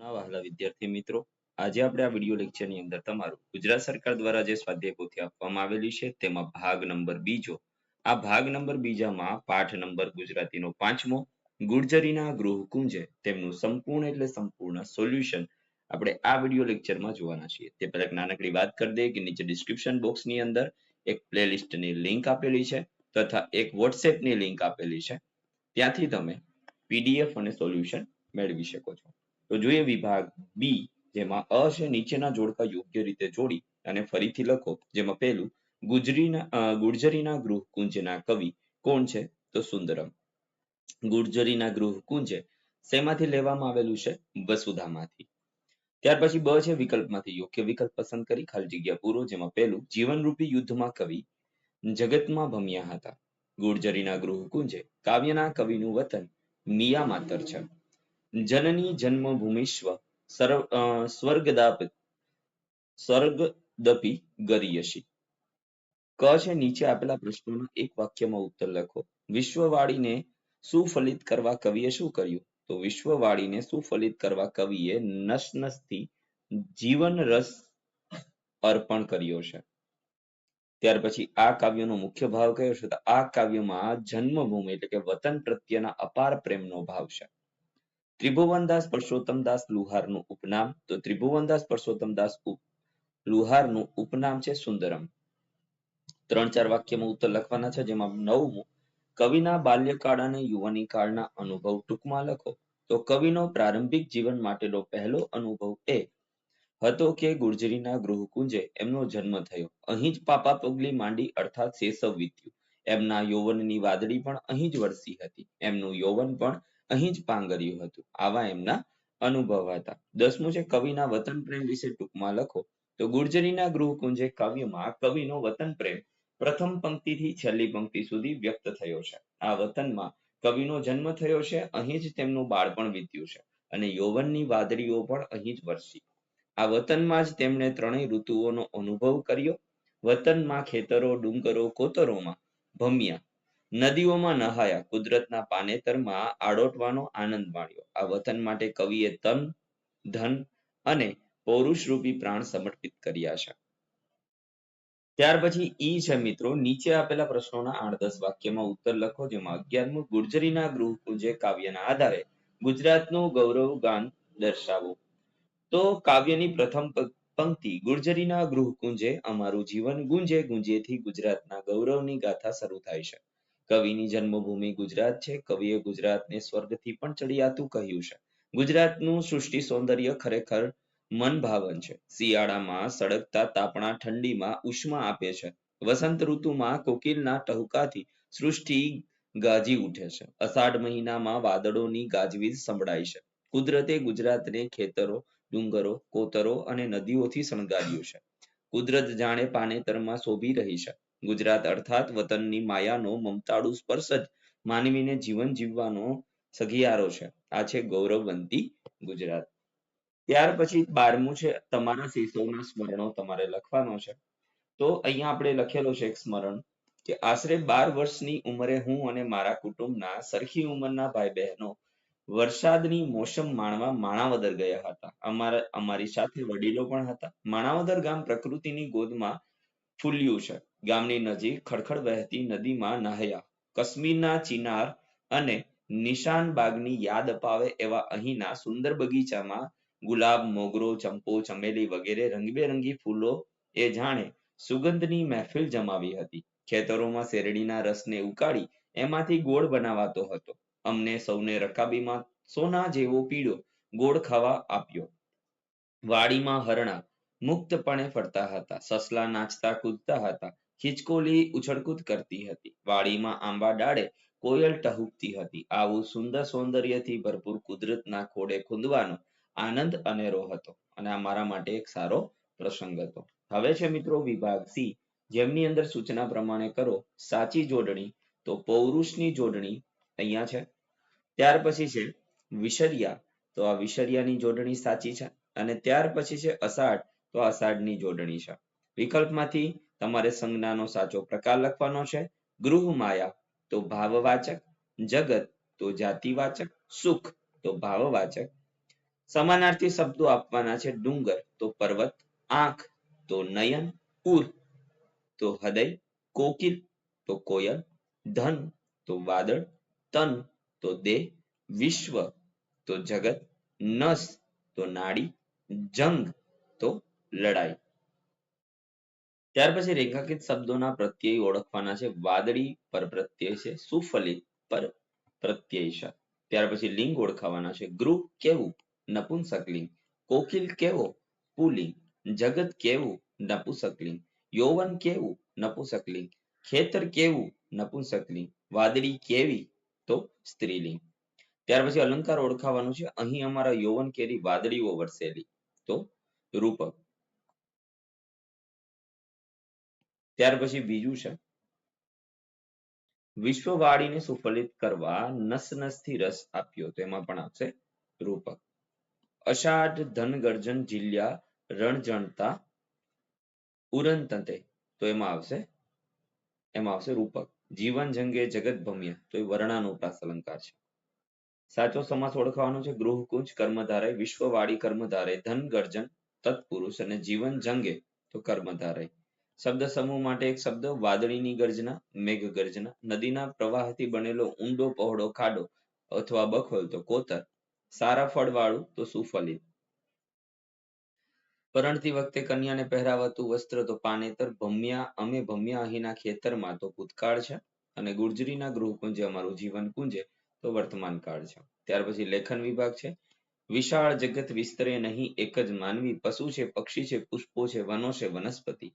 ના વહાલા વિદ્યાર્થી મિત્રો, આજે આપણે આ વિડિયો લેક્ચરની અંદર તમારું ગુજરાત સરકાર દ્વારા જે સ્વાધ્યાય પોથી આપવામાં આવેલી છે, તેમાં ભાગ નંબર બીજો, આ ભાગ નંબર બીજામાં પાઠ નંબર ગુજરાતીનો પાંચમો, ગુર્જરીના ગૃહ કુંજે તેમનું સંપૂર્ણ એટલે સંપૂર્ણ સોલ્યુશન આપણે આ વિડિયો લેક્ચરમાં જોવાના છીએ. તે પહેલા એક નાનકડી વાત કરી દઈએ કે નીચે ડિસ્ક્રિપ્શન બોક્સની અંદર એક પ્લેલિસ્ટની લિંક આપેલી છે તથા એક વોટ્સએપની લિંક આપેલી છે. ત્યાંથી તમે પીડીએફ અને સોલ્યુશન મેળવી શકો છો. તો જોઈએ વિભાગ બી જેમાં અ છે નીચેના જોડકા યોગ્ય રીતે જોડી અને ફરીથી લખો, જેમાં પહેલું, ગુજરીના ગુર્જરીના ગૃહ કુંજના કવિ કોણ છે? તો સુંદરમ. ગુર્જરીના ગૃહ કુંજે શેમાંથી લેવામાં આવેલું છે? વસુધામાંથી. ત્યાર પછી બ છે વિકલ્પમાંથી. યોગ્ય વિકલ્પ પસંદ કરી ખાલી જગ્યા પૂરો, જેમાં પહેલું, જીવનરૂપી યુદ્ધમાં કવિ જગતમાં ભમ્યા હતા. ગુર્જરીના ગૃહ કુંજે કાવ્યના કવિનું વતન મિયા માતર છે. જનની જન્મભૂમિશ્વ સર્વ સ્વર્ગદાપ, સ્વર્ગદપી ગરીયસી ક છે નીચે આપેલા પ્રશ્નોના એક વાક્યમાં ઉત્તર લખો. વિશ્વવાળીને સુફલિત કરવા કવિએ શું કર્યું? તો વિશ્વવાળીને સુફલિત કરવા કવિએ નસનસથી જીવન રસ અર્પણ કર્યો છે. ત્યાર પછી આ કાવ્યનો મુખ્ય ભાવ કયો છે? તો આ કાવ્યમાં જન્મભૂમિ એટલે કે વતન પ્રત્યેના અપાર પ્રેમનો ભાવ છે. ત્રિભુવનદાસ પરસોત્તમદાસ લુહારનું ઉપનામ, તો ત્રિભુવનદાસ પરસોત્તમદાસ લુહારનું ઉપનામ છે સુંદરમ. ત્રણ ચાર વાક્યમાં ઉત્તર લખવાના છે, જેમાં નવમું, કવિના બાલ્યકાળ અને યુવાની કાળના અનુભવ ટૂંકમાં લખો. તો કવિનો પ્રારંભિક જીવન માટેનો પહેલો અનુભવ એ હતો કે ગુર્જરીના ગૃહકુંજે એમનો જન્મ થયો. અહીં જ પાપા પગલી માંડી અર્થાત શેષવ વીત્યું એમના યૌવનની વાદળી પણ અહીં જ વરસી હતી. એમનું યૌવન પણ અહીં જ પાંગર્યું હતું. આવા એમના અનુભવ હતા. દસમું છે, કવિના વતન પ્રેમ વિશે ટૂંકમાં લખો. તો ગુર્જરીના ગૃહકુંજે કાવ્યમાં કવિનો વતન પ્રેમ પ્રથમ પંક્તિથી છેલ્લી પંક્તિ સુધી વ્યક્ત થયો છે. આ વતનમાં કવિનો જન્મ થયો છે, અહીં જ તેમનું બાળપણ વીત્યું છે અને યૌવનની વાદળીઓ પણ અહીં જ વરસી. આ વતનમાં જ તેમણે ત્રણેય ઋતુઓનો અનુભવ કર્યો. વતનમાં ખેતરો, ડુંગરો, કોતરોમાં ભમ્યા. નદીઓમાં નહાયા કુદરતના પાનેતરમાં આડોટવાનો આનંદ માણ્યો. આ વતન માટે કવિએ તન, ધન અને પૌરુષ રૂપી પ્રાણ સમર્પિત કર્યા છે ત્યાર પછી ઈ છે મિત્રો, નીચે આપેલા પ્રશ્નોના આઠ દસ વાક્યમાં ઉત્તર લખો, જેમાં અગિયારમું, ગુર્જરીના ગૃહકુંજે કાવ્યના આધારે ગુજરાતનું ગૌરવ ગાન દર્શાવો. તો કાવ્યની પ્રથમ પંક્તિ, ગુર્જરીના ગૃહકુંજે અમારું જીવન ગુંજે ગુંજેથી ગુજરાતના ગૌરવની ગાથા શરૂ થાય છે. કવિની જન્મભૂમિ ગુજરાત છે. કવિએ ગુજરાતને સ્વર્ગથી પણ ચડિયાતું કહ્યું છે. ગુજરાતનું સૃષ્ટિ સૌંદર્ય ખરેખર મન છે. શિયાળામાં સળગતા તાપણા ઠંડીમાં ઉષ્મા આપે છે. વસંત ઋતુમાં કોકિલના ટહુકાથી સૃષ્ટિ ગાજી ઉઠે છે. અષાઢ મહિનામાં વાદળોની ગાજવીજ સંભળાય છે. કુદરતે ગુજરાતને ખેતરો, ડુંગરો, કોતરો અને નદીઓથી શણગાર્યું છે. કુદરત જાણે પાનેતરમાં શોભી રહી છે. ગુજરાત અર્થાત વતનની માયાનો મમતાળુ સ્પર્શ જ માનવીને જીવન જીવવાનો સગિયારો છે. આ છે ગૌરવવંતી ગુજરાત. ત્યાર પછી બારમું છે, તમારા શિશોના સ્મરણો તમારે લખવાનો છે. તો અહીંયા આપણે લખેલો છે એક સ્મરણ કે આશરે બાર વર્ષની ઉંમરે હું અને મારા કુટુંબના સરખી ઉંમરના ભાઈ બહેનો વરસાદની મોસમ માણવા માણાવદર ગયા હતા. અમારા, અમારી સાથે વડીલો પણ હતા. માણાવદર ગામ પ્રકૃતિની ગોદમાં ફૂલ્યું છે. ગામની નજીક ખડખડ વહેતી નદીમાં નહાયા. કશ્મીરના ચિનાર અને નિશાન બાગની યાદ અપાવે એવા અહીંના સુંદર બગીચામાં ગુલાબ, મોગરો, ચંપો, ચમેલી વગેરે રંગબેરંગી ફૂલો એ જાણે સુગંધની મહેફિલ જમાવી હતી. ખેતરોમાં શેરડીના રસને ઉકાળી એમાંથી ગોળ બનાવાતો હતો. અમને સૌને રકાબીમાં સોના જેવો પીળો ગોળ ખાવા આપ્યો. વાડીમાં હરણા મુક્તપણે ફરતા હતા. સસલા નાચતા કૂદતા હતા. ખિચકોલી ઉછળકૂદ કરતી હતી. વાડીમાં આંબા ડાળે કોયલ ટહુકતી હતી. આવું સુંદર સૌંદર્યથી ભરપૂર કુદરતના ખોડે ખૂંદવાનો આનંદ અનેરો હતો અને આ મારા માટે એક સારો પ્રસંગ હતો. હવે છે મિત્રો વિભાગ સી. જેમની અંદર સૂચના પ્રમાણે કરો, સાચી જોડણી તો પૌરુષની જોડણી અહીંયા છે. ત્યાર પછી છે વિશર્યા તો આ વિશર્યાની જોડણી સાચી છે અને ત્યાર પછી છે અષાઢ તો અષાઢની જોડણી છે. વિકલ્પમાંથી તમારે સંજ્ઞાનો સાચો પ્રકાર લખવાનો છે. ગૃહ માયા તો ભાવવાચક, જગત તો જાતિવાચક, સુખ તો ભાવવાચક. સમાનાર્થી શબ્દો આપવાના છે ડુંગર તો પર્વત, આંખ તો નયન ઉર તો હૃદય, કોકિલ તો કોયલ, ધન તો વાદળ, તન તો દેહ, વિશ્વ તો જગત, નસ તો નાડી, જંગ તો લડાઈ. ત્યાર પછી રેખાંકિત શબ્દોના પ્રત્યય ઓળખવાના છે. વાદળી પર પ્રત્યય છે. સુફલિત પર પ્રત્યય છે. ત્યાર પછી લિંગ ઓળખાવાના છે. ગ્રુપ કેવું? નપુંસકલિંગ કોકિલ કેવો? પુલિંગ. જગત કેવું? નપુંસકલિંગ યૌવન કેવું? નપુંસકલિંગ ખેતર કેવું? નપુંસકલિંગ વાદળી કેવી? તો સ્ત્રીલિંગ. ત્યાર પછી અલંકાર ઓળખાવાનું છે. અહીં અમારા યૌવન કેરી વાદળીઓ વરસેલી. તો રૂપક. ત્યાર પછી બીજું છે. વિશ્વવાળીને સુફલિત કરવા નસ નસથી રસ આપ્યો તો એમાં પણ આવશે રૂપક. અષાઢ ધન ગર્જન જીલ્યા રણજણતા ઉરંતંતે તો એમાં આવશે એમાં આવશે રૂપક. જીવન જંગે જગત ભમ્ય તો એ વર્ણાનુપ્રાસ અલંકાર છે. સાચો સમાસ ઓળખવાનો છે ગૃહકુંજ કર્મધારય વિશ્વવાળી કર્મધારય ધન ગર્જન તત્પુરુષ અને જીવન જંગે તો કર્મધારય. શબ્દ સમૂહ માટે એક શબ્દ, વાદળીની ગર્જના, મેઘ ગર્જના. નદીના પ્રવાહથી બનેલો ઊંડો પહોળો ખાડો અથવા બખોલ તો કોતર. સારા ફળવાળું તો સુફલિત. પરણતી વખતે કન્યાને પહેરાવાતું વસ્ત્ર તો પાનેતર. ભમ્યા, અમે ભમ્યા અહીંના ખેતરમાં તો ભૂતકાળ છે અને ગુર્જરીના ગૃહકુંજે અમારું જીવન કુંજે તો વર્તમાન કાળ છે. ત્યાર પછી લેખન વિભાગ છે. વિશાળ જગત વિસ્તરે નહીં, એક જ માનવી. પશુ છે, પક્ષી છે, પુષ્પો છે, વનો છે, વનસ્પતિ.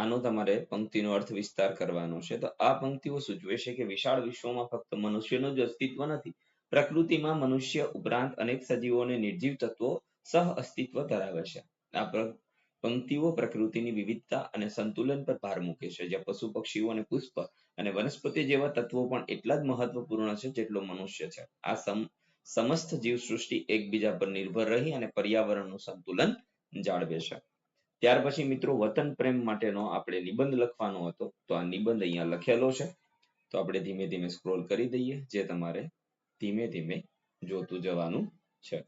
આનો તમારે પંક્તિનો અર્થ વિસ્તાર કરવાનો છે. તો આ પંક્તિઓ સૂચવે છે કે વિશાળ વિશ્વમાં ફક્ત મનુષ્યનું જ અસ્તિત્વ નથી, પ્રકૃતિમાં મનુષ્ય ઉપરાંત અનેક સજીવો નિર્જીવ તત્વો સહ અસ્તિત્વ ધરાવે છે. આ પંક્તિઓ પ્રકૃતિની વિવિધતા અને સંતુલન પર ભાર મૂકે છે, જ્યાં પશુ પક્ષીઓ અને પુષ્પ અને વનસ્પતિ જેવા તત્વો પણ એટલા જ મહત્વપૂર્ણ છે જેટલો મનુષ્ય છે. આ સમસ્ત જીવસૃષ્ટિ એકબીજા પર નિર્ભર રહી અને પર્યાવરણનું સંતુલન જાળવે છે. ત્યાર પછી મિત્રો વતન પ્રેમ માટેનો આપણે નિબંધ લખવાનો હતો. તો આ નિબંધ અહીંયા લખેલો છે. તો આપણે ધીમે ધીમે સ્ક્રોલ કરી દઈએ જે તમારે ધીમે ધીમે જોતું જવાનું છે.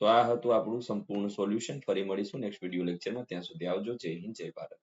તો આ હતું આપણું સંપૂર્ણ સોલ્યુશન ફરી મળીશું નેક્સ્ટ વીડિયો લેક્ચરમાં ત્યાં સુધી આવજો. જય હિન્દ જય ભારત.